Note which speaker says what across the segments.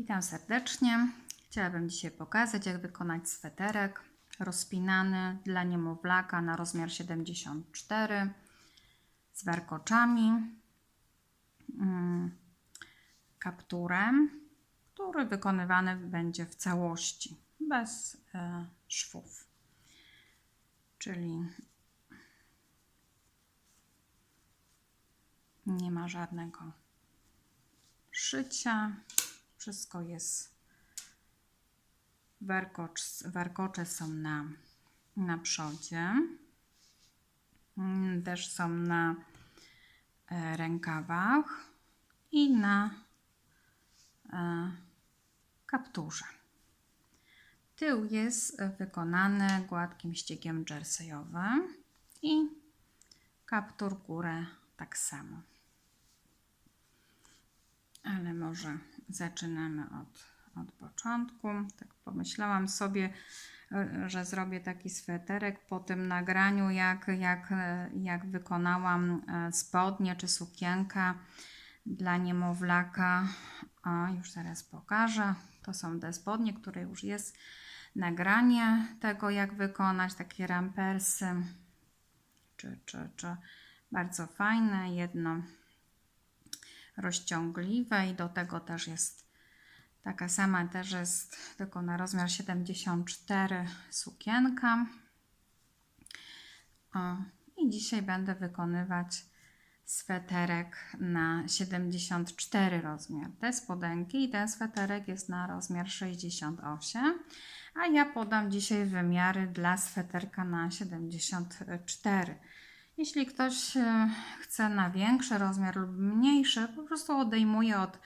Speaker 1: Witam serdecznie. Chciałabym dzisiaj pokazać, jak wykonać sweterek rozpinany dla niemowlaka na rozmiar 74 z warkoczami, mm, kapturem, który wykonywany będzie w całości, bez e, szwów. Czyli nie ma żadnego szycia. Wszystko jest. Warkocz, warkocze są na, na przodzie. Mm, Też są na e, rękawach i na e, kapturze. Tył jest wykonany gładkim ściegiem jerseyowym i kaptur górę tak samo. Ale może zaczynamy od, od początku. Tak pomyślałam sobie, że zrobię taki sweterek po tym nagraniu, jak, jak, jak wykonałam e, spodnie czy sukienkę dla niemowlaka. O, już zaraz pokażę. To są te spodnie, które już jest nagranie tego, jak wykonać takie rampersy. Czy, czy, czy bardzo fajne. Jedno rozciągliwe i do tego też jest taka sama też jest tylko na rozmiar 74 sukienka. O, I dzisiaj będę wykonywać sweterek na 74 rozmiar. Te spodenki i ten sweterek jest na rozmiar 68, a ja podam dzisiaj wymiary dla sweterka na 74. Jeśli ktoś e, chce na większy rozmiar lub mniejszy, po prostu odejmuje od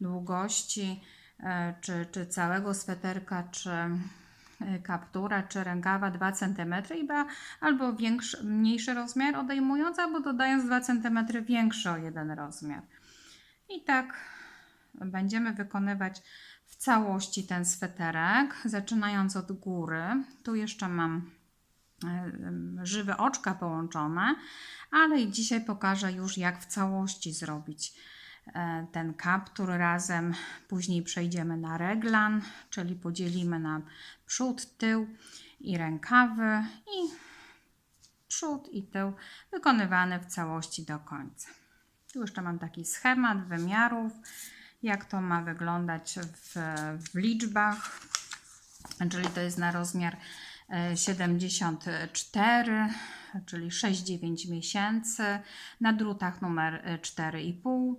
Speaker 1: długości e, czy, czy całego sweterka, czy e, kaptura, czy rękawa 2 cm i ba, albo większy, mniejszy rozmiar odejmując, albo dodając 2 cm większy o jeden rozmiar. I tak będziemy wykonywać w całości ten sweterek, zaczynając od góry. Tu jeszcze mam żywe oczka połączone, ale i dzisiaj pokażę już jak w całości zrobić e, ten kaptur razem. Później przejdziemy na reglan, czyli podzielimy na przód, tył i rękawy i przód i tył wykonywany w całości do końca. Tu jeszcze mam taki schemat wymiarów, jak to ma wyglądać w, w liczbach, czyli to jest na rozmiar 74, czyli 6-9 miesięcy, na drutach numer 4,5.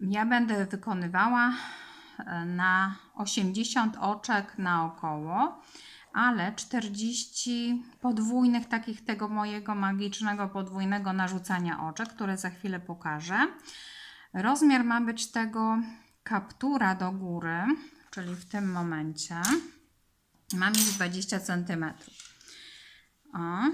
Speaker 1: Ja będę wykonywała na 80 oczek naokoło, ale 40 podwójnych, takich tego mojego magicznego podwójnego narzucania oczek, które za chwilę pokażę. Rozmiar ma być tego kaptura do góry, czyli w tym momencie ma mieć 20 cm. O,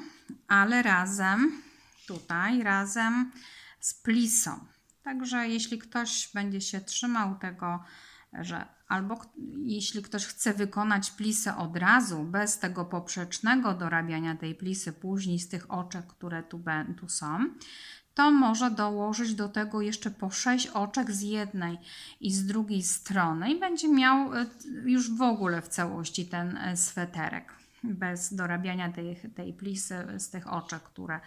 Speaker 1: ale razem, tutaj, razem z plisą. Także jeśli ktoś będzie się trzymał tego, że albo jeśli ktoś chce wykonać plisę od razu, bez tego poprzecznego dorabiania tej plisy później z tych oczek, które tu, tu są, to może dołożyć do tego jeszcze po 6 oczek z jednej i z drugiej strony i będzie miał e, już w ogóle w całości ten e, sweterek bez dorabiania tej, tej plisy z tych oczek, które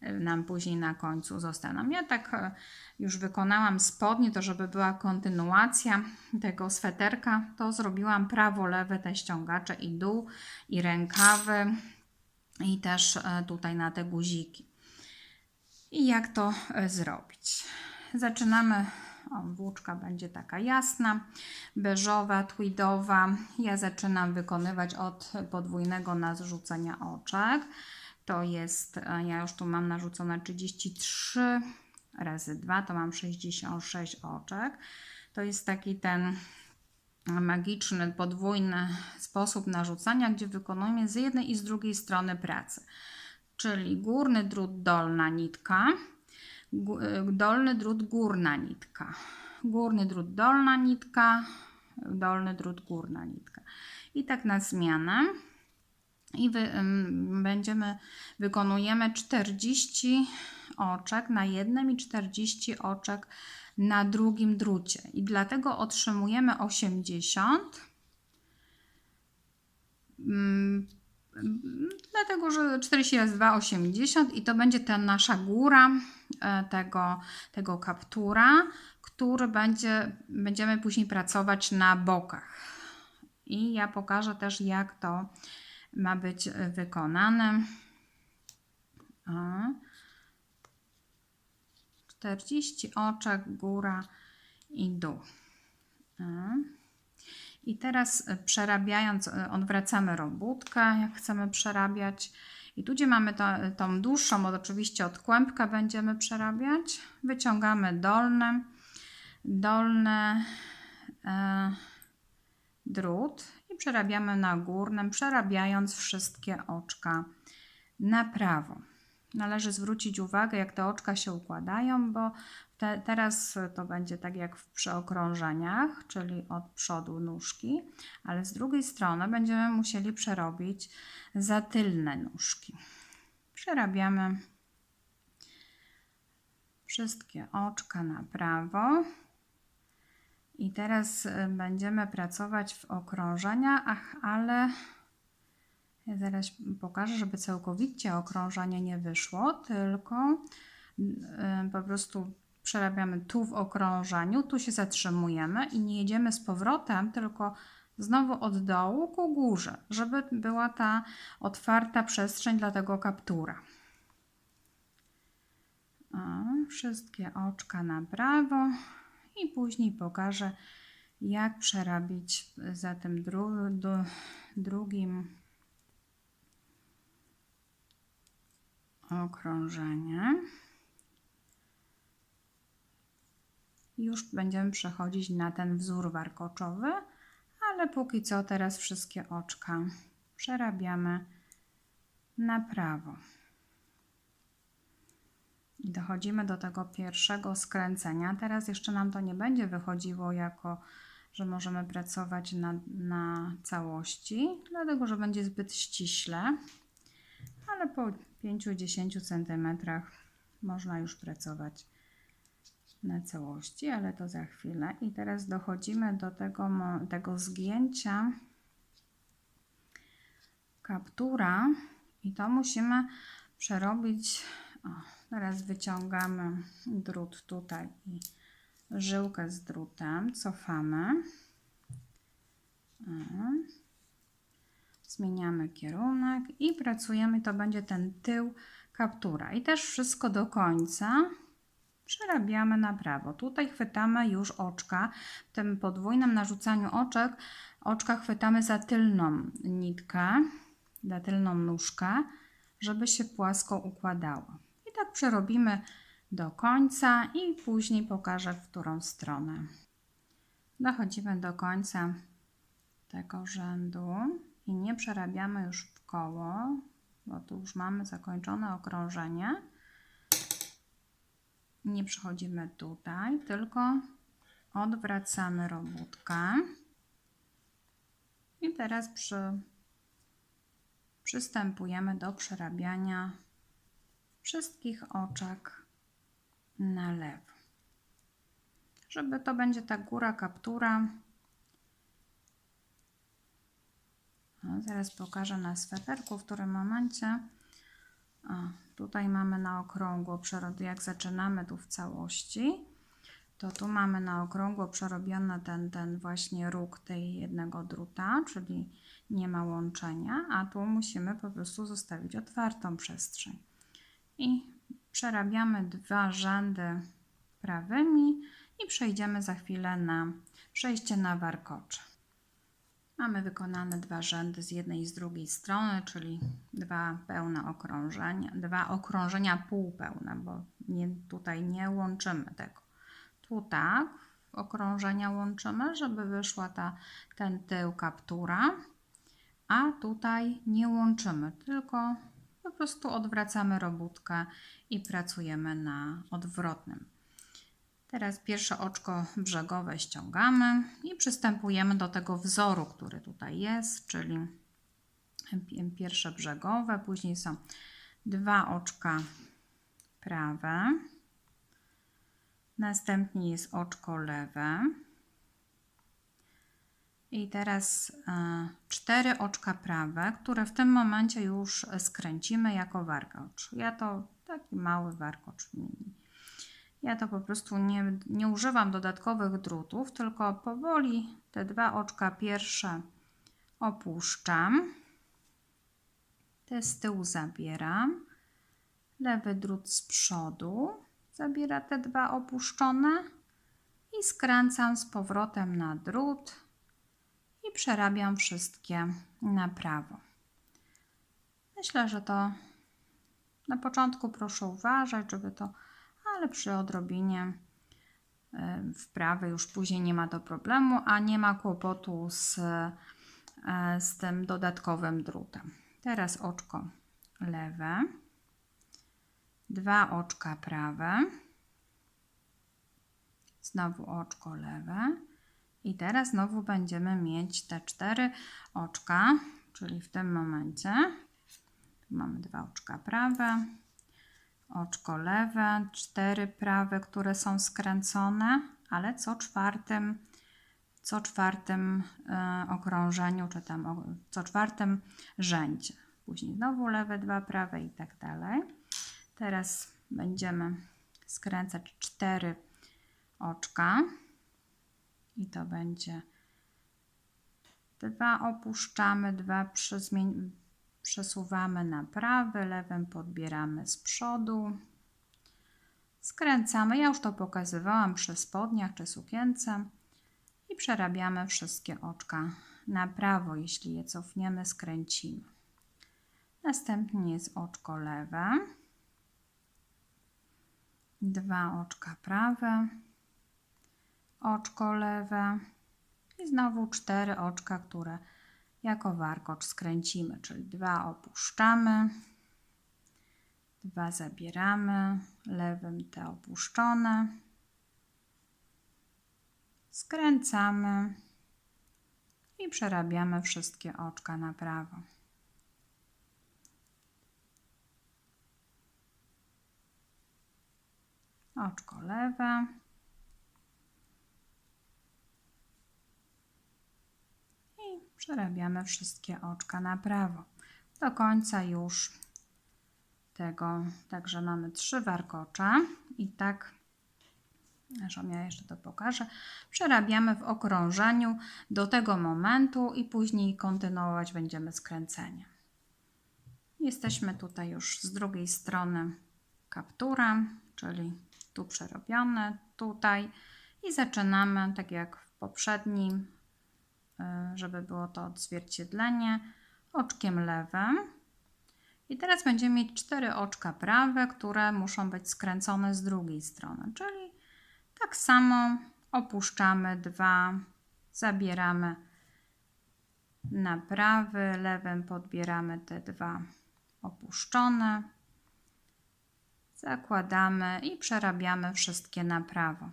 Speaker 1: e, nam później na końcu zostaną. Ja tak już wykonałam spodnie, to żeby była kontynuacja tego sweterka, to zrobiłam prawo-lewe te ściągacze i dół i rękawy i też tutaj na te guziki i jak to e, zrobić. Zaczynamy, o, włóczka będzie taka jasna, beżowa, tweedowa. Ja zaczynam wykonywać od podwójnego narzucenia oczek. To jest, e, ja już tu mam narzucone 33 razy 2, to mam 66 oczek. To jest taki ten magiczny, podwójny sposób narzucania, gdzie wykonujemy z jednej i z drugiej strony pracę czyli górny drut dolna nitka, y, dolny drut górna nitka, górny drut dolna nitka, dolny drut górna nitka. I tak na zmianę. I wy, będziemy, wykonujemy 40 oczek na jednym i 40 oczek na drugim drucie i dlatego otrzymujemy 80. Dlatego, że 40 razy 2, 80 i to będzie ta nasza góra e, tego, tego kaptura, który będzie, będziemy później pracować na bokach. I ja pokażę też, jak to ma być e, wykonane. O. 40 oczek, góra i dół. I teraz e, przerabiając, e, odwracamy robótkę, jak chcemy przerabiać. I tu, gdzie mamy to, tą dłuższą, bo oczywiście od kłębka będziemy przerabiać, wyciągamy dolny, dolny e, drut i przerabiamy na górnym, przerabiając wszystkie oczka na prawo. Należy zwrócić uwagę, jak te oczka się układają, bo te, teraz to będzie tak jak w przeokrążeniach, czyli od przodu nóżki, ale z drugiej strony będziemy musieli przerobić za tylne nóżki. Przerabiamy wszystkie oczka na prawo. I teraz y, będziemy pracować w okrążeniach, ale ja zaraz pokażę, żeby całkowicie okrążenie nie wyszło, tylko y, po prostu przerabiamy tu w okrążeniu, tu się zatrzymujemy i nie jedziemy z powrotem, tylko znowu od dołu ku górze, żeby była ta otwarta przestrzeń dla tego kaptura. O, wszystkie oczka na prawo i później pokażę, jak przerabić za tym dru drugim okrążenie. Już będziemy przechodzić na ten wzór warkoczowy, ale póki co teraz wszystkie oczka przerabiamy na prawo. I dochodzimy do tego pierwszego skręcenia. Teraz jeszcze nam to nie będzie wychodziło jako, że możemy pracować na, na całości, dlatego że będzie zbyt ściśle, ale po 5-10 cm można już pracować na całości, ale to za chwilę. I teraz dochodzimy do tego, tego zgięcia kaptura i to musimy przerobić. O, teraz wyciągamy drut tutaj i żyłkę z drutem, cofamy. Zmieniamy kierunek i pracujemy, to będzie ten tył kaptura. I też wszystko do końca przerabiamy na prawo. Tutaj chwytamy już oczka. W tym podwójnym narzucaniu oczek, oczka chwytamy za tylną nitkę, za tylną nóżkę, żeby się płasko układało. I tak przerobimy do końca i później pokażę, w którą stronę. Dochodzimy do końca tego rzędu i nie przerabiamy już w koło, bo tu już mamy zakończone okrążenie nie przechodzimy tutaj, tylko odwracamy robótkę. I teraz przy, przystępujemy do przerabiania wszystkich oczek na lewo. Żeby to będzie ta góra kaptura. No, zaraz pokażę na sweterku, w którym momencie. O, Tutaj mamy na okrągło przerobione, jak zaczynamy tu w całości, to tu mamy na okrągło przerobiony ten, ten właśnie róg tej jednego druta, czyli nie ma łączenia, a tu musimy po prostu zostawić otwartą przestrzeń. I przerabiamy dwa rzędy prawymi i przejdziemy za chwilę na przejście na warkocze. Mamy wykonane dwa rzędy z jednej i z drugiej strony, czyli dwa pełne okrążenia, dwa okrążenia półpełne, bo nie, tutaj nie łączymy tego. Tu tak, okrążenia łączymy, żeby wyszła ta, ten tył kaptura, a tutaj nie łączymy, tylko po prostu odwracamy robótkę i pracujemy na odwrotnym. Teraz pierwsze oczko brzegowe ściągamy i przystępujemy do tego wzoru, który tutaj jest, czyli pierwsze brzegowe, później są dwa oczka prawe, Następnie jest oczko lewe. I teraz e, cztery oczka prawe, które w tym momencie już skręcimy jako warkocz. Ja to taki mały warkocz mini. Ja to po prostu nie, nie używam dodatkowych drutów, tylko powoli te dwa oczka pierwsze opuszczam. Te z tyłu zabieram. Lewy drut z przodu zabiera te dwa opuszczone i skręcam z powrotem na drut i przerabiam wszystkie na prawo. Myślę, że to na początku proszę uważać, żeby to, ale przy odrobinie y, wprawy już później nie ma to problemu, a nie ma kłopotu z, e, z tym dodatkowym drutem. Teraz oczko lewe, dwa oczka prawe, znowu oczko lewe. I teraz znowu będziemy mieć te cztery oczka, czyli w tym momencie tu mamy dwa oczka prawe, oczko lewe, cztery prawe, które są skręcone, ale co czwartym, co czwartym e, okrążeniu, czy tam co czwartym rzędzie. Później znowu lewe, dwa prawe i tak dalej. Teraz będziemy skręcać cztery oczka i to będzie dwa opuszczamy, dwa przezmień- przesuwamy na prawy, lewym podbieramy z przodu, skręcamy. Ja już to pokazywałam przy spodniach czy sukience i przerabiamy wszystkie oczka na prawo. Jeśli je cofniemy, skręcimy. Następnie jest oczko lewe, dwa oczka prawe, oczko lewe i znowu cztery oczka, które jako warkocz skręcimy, czyli dwa opuszczamy, dwa zabieramy, lewym te opuszczone, skręcamy i przerabiamy wszystkie oczka na prawo. Oczko lewe. I przerabiamy wszystkie oczka na prawo. Do końca już tego, także mamy trzy warkocze i tak, zresztą ja jeszcze to pokażę, przerabiamy w okrążeniu do tego momentu i później kontynuować będziemy skręcenie. Jesteśmy tutaj już z drugiej strony kaptura, czyli tu przerobione, tutaj i zaczynamy tak jak w poprzednim, żeby było to odzwierciedlenie, oczkiem lewym. I teraz będziemy mieć cztery oczka prawe, które muszą być skręcone z drugiej strony, czyli tak samo opuszczamy dwa, zabieramy na prawy, lewym podbieramy te dwa opuszczone, zakładamy i przerabiamy wszystkie na prawo.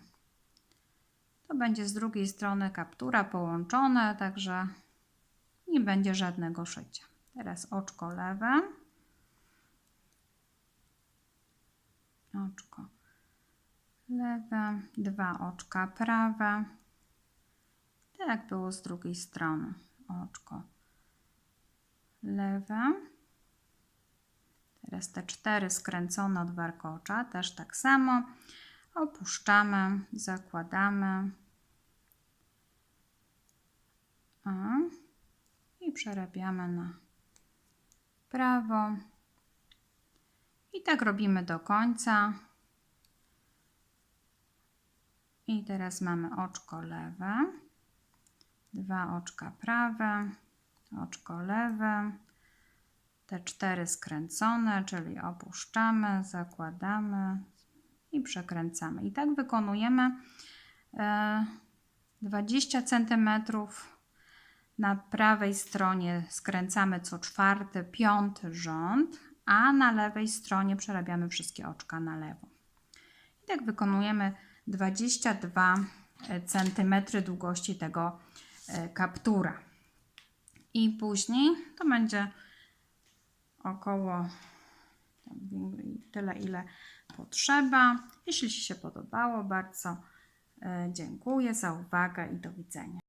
Speaker 1: To będzie z drugiej strony kaptura połączone, także nie będzie żadnego szycia. Teraz oczko lewe. Oczko lewe, dwa oczka prawe. Tak jak było z drugiej strony. Oczko lewe. Teraz te cztery skręcone od warkocza, też tak samo. Opuszczamy, zakładamy. I przerabiamy na prawo. I tak robimy do końca. I teraz mamy oczko lewe, dwa oczka prawe, oczko lewe, te cztery skręcone, czyli opuszczamy, zakładamy i przekręcamy. I tak wykonujemy e, 20 cm na prawej stronie skręcamy co czwarty, piąty rząd, a na lewej stronie przerabiamy wszystkie oczka na lewo. I tak wykonujemy 22 cm długości tego e, kaptura. I później to będzie około tam, tyle, ile potrzeba. Jeśli Ci się podobało, bardzo e, dziękuję za uwagę i do widzenia.